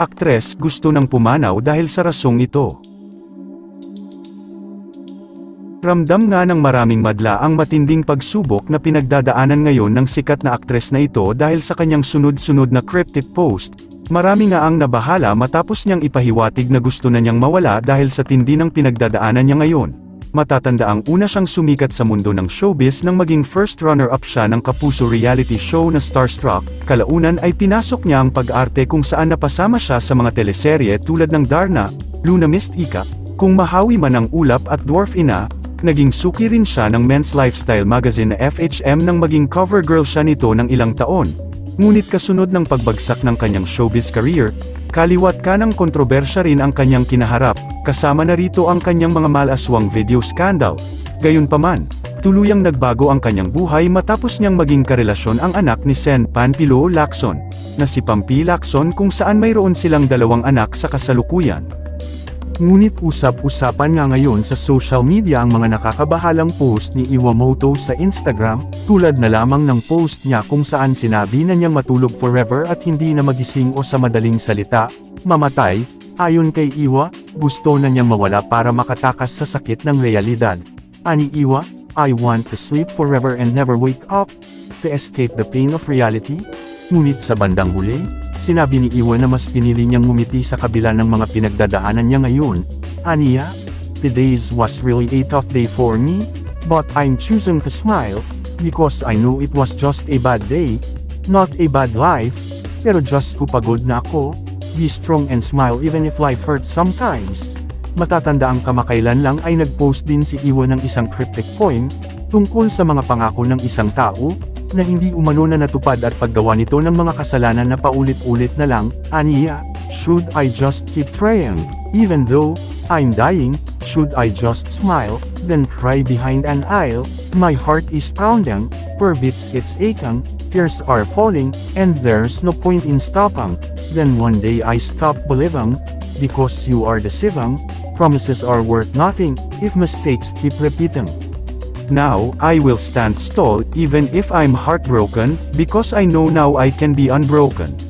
aktres gusto ng pumanaw dahil sa rasong ito. Ramdam nga ng maraming madla ang matinding pagsubok na pinagdadaanan ngayon ng sikat na aktres na ito dahil sa kanyang sunod-sunod na cryptic post. Marami nga ang nabahala matapos niyang ipahiwatig na gusto na niyang mawala dahil sa tindi ng pinagdadaanan niya ngayon. Matatanda ang una siyang sumikat sa mundo ng showbiz nang maging first runner-up siya ng kapuso reality show na Starstruck, kalaunan ay pinasok niya ang pag-arte kung saan napasama siya sa mga teleserye tulad ng Darna, Luna Mist Ika, Kung Mahawi Man ang Ulap at Dwarf Ina, Naging suki rin siya ng men's lifestyle magazine na FHM nang maging cover girl siya nito ng ilang taon. Ngunit kasunod ng pagbagsak ng kanyang showbiz career, kaliwat ka ng kontrobersya rin ang kanyang kinaharap, kasama na rito ang kanyang mga malaswang video scandal. Gayunpaman, tuluyang nagbago ang kanyang buhay matapos niyang maging karelasyon ang anak ni Sen Panpilo Lacson, na si Pampi Lacson kung saan mayroon silang dalawang anak sa kasalukuyan. Ngunit usap-usapan nga ngayon sa social media ang mga nakakabahalang post ni Iwamoto sa Instagram, tulad na lamang ng post niya kung saan sinabi na niyang matulog forever at hindi na magising o sa madaling salita, mamatay, ayon kay Iwa, gusto na niyang mawala para makatakas sa sakit ng realidad. Ani Iwa, I want to sleep forever and never wake up, to escape the pain of reality, Ngunit sa bandang huli, sinabi ni Iwa na mas pinili niyang ngumiti sa kabila ng mga pinagdadaanan niya ngayon. Aniya, today's was really a tough day for me, but I'm choosing to smile, because I know it was just a bad day, not a bad life, pero just ko pagod na ako, be strong and smile even if life hurts sometimes. Matatanda ang kamakailan lang ay nagpost din si Iwa ng isang cryptic poem, tungkol sa mga pangako ng isang tao, na hindi umano na natupad at paggawa nito ng mga kasalanan na paulit-ulit na lang, aniya, should I just keep trying, even though, I'm dying, should I just smile, then cry behind an aisle, my heart is pounding, per beats it's aching, tears are falling, and there's no point in stopping, then one day I stop believing, because you are deceiving, promises are worth nothing, if mistakes keep repeating. Now, I will stand tall even if I'm heartbroken, because I know now I can be unbroken.